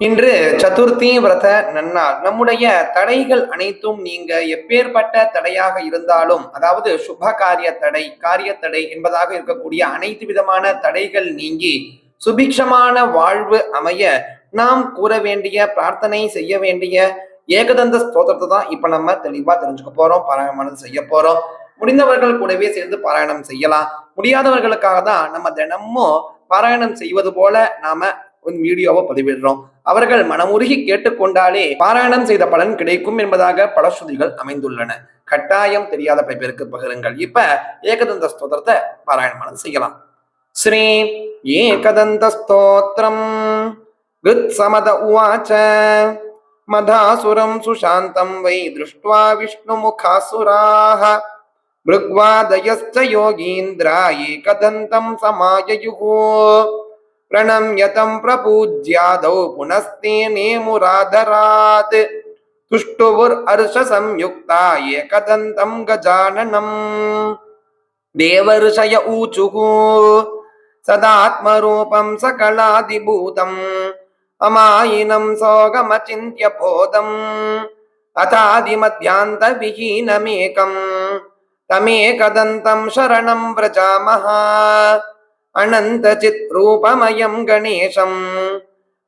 இன்று சதுர்த்தி விரத நன்னாள். நம்முடைய தடைகள் அனைத்தும் நீங்க எப்பேற்பட்ட தடையாக இருந்தாலும் அதாவது சுப காரிய தடை காரிய தடை என்பதாக இருக்கக்கூடிய அனைத்து விதமான தடைகள் நீங்கி சுபிக்ஷமான வாழ்வு அமைய நாம் கூற வேண்டிய பிரார்த்தனை செய்ய வேண்டிய ஏகதந்த ஸ்தோத்திரத்தை தான் இப்ப நம்ம தெளிவா தெரிஞ்சுக்க போறோம் பாராயணம் செய்ய போறோம். முடிந்தவர்கள் கூடவே சேர்ந்து பாராயணம் செய்யலாம். முடியாதவர்களுக்காக தான் நம்ம தினமும் பாராயணம் செய்வது போல நாம ஒரு வீடியோவை பதிவிடுறோம் அவர்கள் மனமுருகி கேட்டுக்கொண்டாலே பாராயணம் செய்த பலன் கிடைக்கும் என்பதாக பல ஸ்ருதிகள் அமைந்துள்ளன கட்டாயம் தெரியாத பல பேருக்கு பகிருங்கள் இப்ப ஏகதந்த ஸ்தோத்திரத்தை பாராயணம் செய்யலாம் ஸ்ரீ ஏகதந்த ஸ்தோத்திரம் கிருத் சமத உவாச்ச மதாசுரம் சுசாந்தம் வை திருஷ்டுவா விஷ்ணுமுகாசுராः भृग्वादयश्च योगीन्द्रा एकदन्तं समाययुः ప్రణమ్యతం ప్రపూజ్యాదౌ పునస్తేనే మురాధరాత్ తుష్టువుర్హర్ష సంయుక్త ఏకదంతం గజాననం దేవర్షయ ఊచుః సదాత్మరూపం సకళాదిభూతం అమాయినం సోగమచింత్య బోధం అథాదిమధ్యాంత విహీనమేకం తమేకదంతం శరణం వ్రజామహ అనంతచిత్రూపమయం గణేశం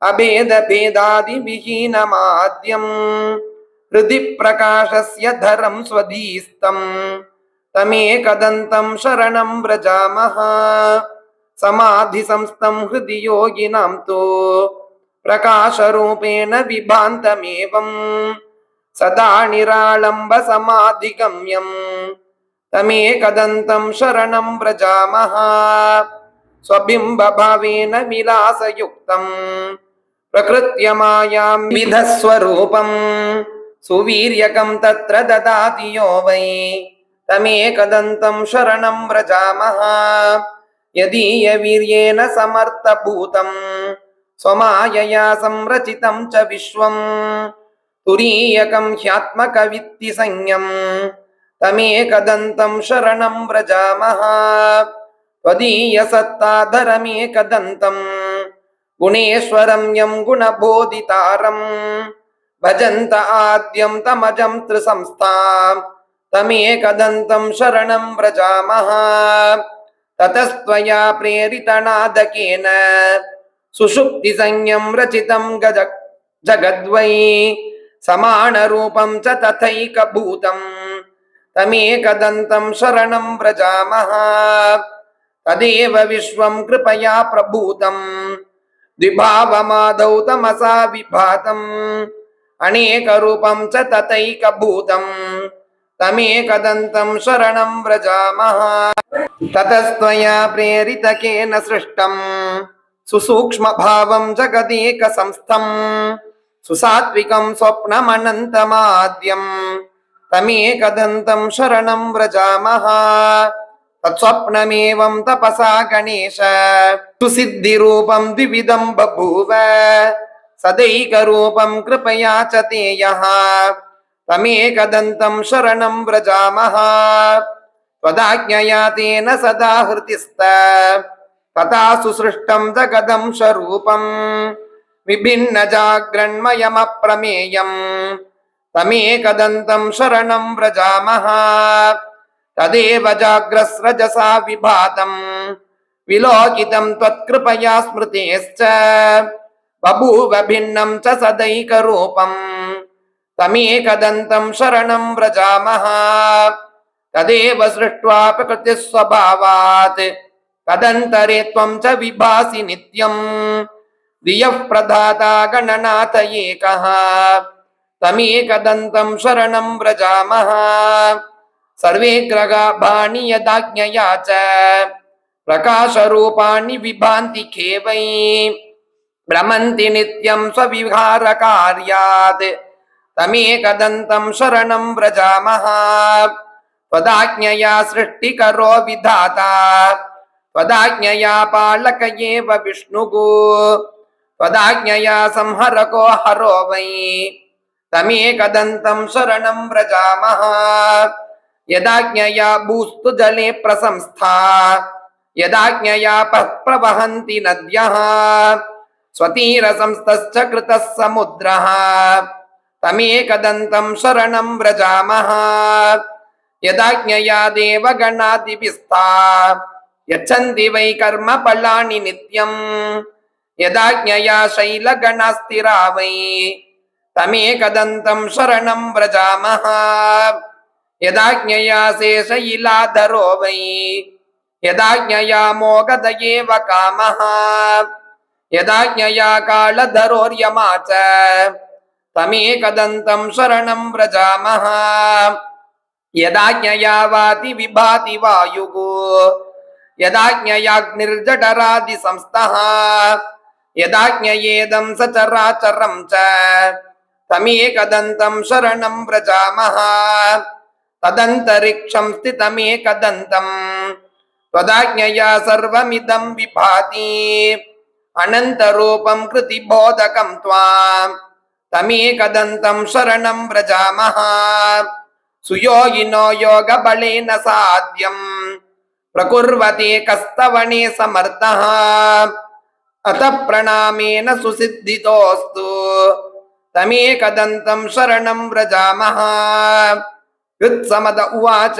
అభేదభేదాదివిహీనమాద్యం హృది ప్రకాశస్య ధరం స్వదీస్తం తమేకదంతం శరణం వ్రజామః సమాధి సంస్థం హృది యోగినాం తో ప్రకాశరూపేణ విభాంతమేవం సదా నిరాళంబ సమాధిగమ్యం తమేకదంతం శరణం వ్రజామః స్వబింబభావేన విలాసయుక్తం ప్రకృత్య మాయాం విధస్వరూపం సువీర్యకం తత్ర దదాతి యో వై తమేకదంతం శరణం వ్రజామః యదీయ వీర్యేణ సమర్థభూతం స్వమాయయా సంరచితం చ విశ్వం తురీయకం హ్యాత్మకవిత్తి సంజ్ఞం తమేకదంతం శరణం వ్రజామః त्वदीयसत्ताधरमेकदन्तम् गुणेश्वरं यं गुणबोधितारम् भजन्त आद्यं तमजं त्रिसंस्थां तमेकदन्तं शरणं व्रजामः ततस्त्वया प्रेरितनादकेन सुषुप्तिसंज्ञं रचितं गज जगद्वै समानरूपं च तथैकभूतम् तमेकदन्तं शरणं व्रजामः తదేవ విశ్వం కృపయా ప్రభూతం. ద్విభావమాదౌ తమసా విభాతం. అనేక రూపం చ తతైక భూతం తమేకదంతం శరణం వ్రజామః తతస్త్వయా ప్రేరితకేన సృష్టం. సుసూక్ష్మ భావం జగదేక సంస్థం. సుసాత్వికం స్వప్నమనంతమాద్యం. తమేకదంతం శరణం వ్రజామః तत्स्वप्नमेवं तपसा गणेश सुसिद्धिरूपं द्विविधं बभूव सदैकरूपं कृपया च ते यः तमेकदन्तं शरणं व्रजामः त्वदाज्ञया तेन सदा हृतिस्त तथा सुसृष्टं जगदं स्वरूपम् विभिन्नजाग्रन्मयमप्रमेयम् तमेकदन्तं शरणं व्रजामः తదేవ జాగ్రస్రజసా విభాతం. విలోకితం త్వత్కృపయా స్మృతేశ్చ. బభూవ భిన్నం చ సదైక రూపం తమేకదంతం శరణం వ్రజామః తదేవ సృష్ట్వా ప్రకృతి స్వభావాత్ తదంతరే త్వం చ విభాసి నిత్యం. దియః ప్రధాతా గణనాథ ఏకః. తమేకదంతం శరణం వ్రజామః सर्वे ग्रगाभाणि यदाज्ञया च। प्रकाशरूपाणि विभान्ति खेवै। भ्रमन्ति नित्यं तमेकदन्तं शरणं व्रजामः। त्वदाज्ञया सृष्टिकरो विधाता। त्वदाज्ञया पालक एव विष्णुः। त्वदाज्ञया संहरको हरो वै। तमेकदन्तं शरणं व्रजामः। यदाज्ञया भूस्तु जले प्रसंस्था, यदाज्ञया प्रवहन्ति नद्यः स्वतीरसंस्तश्च कृतः समुद्रः, तमेकदन्तं शरणं व्रजामः, यदाज्ञया देवगणादिभिस्था, यच्छन्ति वै कर्मफलानि नित्यम्, यदाज्ञया शैलगणास्थिरा वै, तमेकदन्तं शरणं व्रजामः। यदाज्ञया शेषैलाधरो वै यदाज्ञया मोगद एव कामः यदाज्ञया कालधरोर्यमा च तमेकदन्तं शरणं व्रजामः यदाज्ञया वाति विभाति वायुः यदाज्ञयाग्निर्जठरादिसंस्थः यदाज्ञयेदं सचराचरं च तमेकदन्तं शरणं व्रजामः తదంతరిక్షం స్థితమేకదంతం. త్వదాజ్ఞయా సర్వమిదం విభాతి. అనంతరూపం కృతి బోధకం త్వాం. తమేకదంతం శరణం వ్రజామః. సుయోగినో యోగబలేన సాధ్యం. ప్రకుర్వతే కస్తవణే సమర్థః. అత ప్రణామేన సుసిద్ధితోస్తు. తమేకదంతం శరణం వ్రజామః. कृत्समद उवाच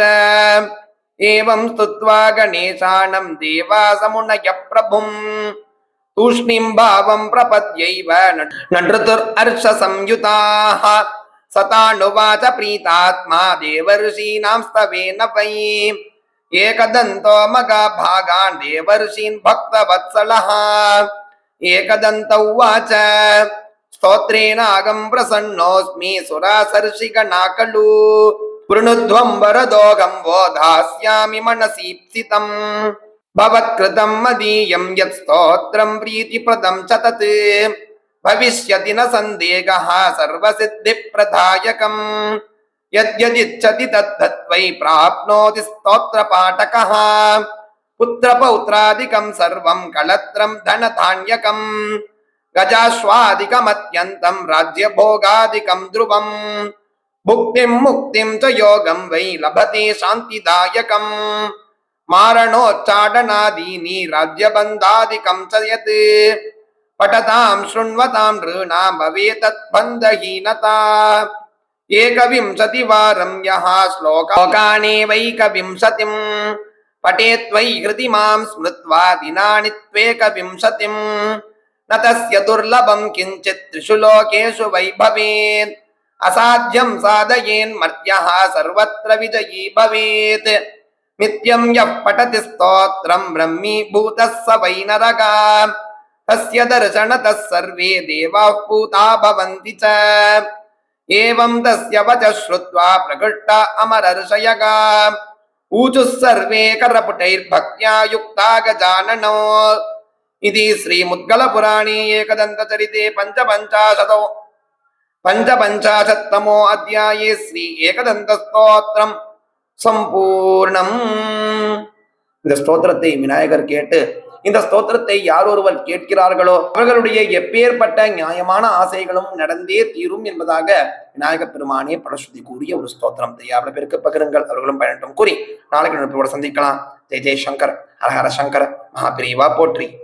एवं स्तुत्वा गणेशानं देवासमुनय प्रभुम् तूष्णीं भावं प्रपद्यैव नृतुर्हर्षसंयुताः सतानुवाच प्रीतात्मा देवर्षीणां स्तवेन वै एकदन्तो मगाभागान् देवर्षीन् भक्तवत्सलः एकदन्त उवाच स्तोत्रेणागं प्रसन्नोऽस्मि सुरासर्षिगणा खलु వృణుధ్వం వరదోగం వో దాస్యామి మనసీప్సితం భవత్కృతం మదీయం యత్ స్తోత్రం ప్రీతిప్రదం చ తత్ భవిష్యతి న సందేహ సర్వసిద్ధిప్రదాయకం యద్యదిచ్చతి తద్ధత్వై ప్రాప్నోతి స్తోత్రపాఠకः పుత్రపౌత్రాదికం సర్వం కళత్రం ధనధాన్యకం గజాశ్వాదికమత్యంతం రాజ్యభోగాదికం ధ్రువం राज्यभोगादिकं ध्रुवम् भुक्तिं मुक्तिं च योगं वै लभते शान्तिदायकम् मारणोच्चाटनादीनि राज्यबन्धादिकं च यत् पठतां शृण्वतां नृणां भवेतत्बन्धहीनता एकविंशतिवारं यः श्लोकानेवैकविंशतिं पठेत्वै हृदि मां स्मृत्वा दिनानि त्वेकविंशतिं न तस्य दुर्लभं किञ्चित् त्रिषु लोकेषु वै भवेत् असाध्यं साधयेन्मर्त्यः सर्वत्र विजयी भवेत् नित्यं यः पठति स्तोत्रं ब्रह्मीभूतः स वै नरका तस्य दर्शनतः सर्वे देवाः पूता भवन्ति च एवं तस्य वचः श्रुत्वा प्रकृष्टा अमरर्षयगा ऊचुः सर्वे करपुटैर्भक्त्या युक्ता गजाननो इति श्रीमुद्गलपुराणे एकदन्तचरिते पञ्चपञ्चाशतो பஞ்சபஞ்சாசத்தமோ அத்தியாயே ஸ்ரீ ஏகதந்தஸ்தோத்திரம் சம்பூர்ணம் இந்த ஸ்தோத்திரத்தை விநாயகர் கேட்டு இந்த ஸ்தோத்திரத்தை யார் ஒருவர் கேட்கிறார்களோ அவர்களுடைய எப்பேற்பட்ட நியாயமான ஆசைகளும் நடந்தே தீரும் என்பதாக விநாயக பெருமானே பரஸ்ருதி கூறிய ஒரு ஸ்தோத்திரம். தெரியாத பேருக்கு பகிருங்கள்? அவர்களும் பயனட்டும் கூறி நாளைக்கு நட்போட சந்திக்கலாம். ஜெய் ஜெய் சங்கர் ஹரஹர சங்கர் மகாபிரிவா போற்றி.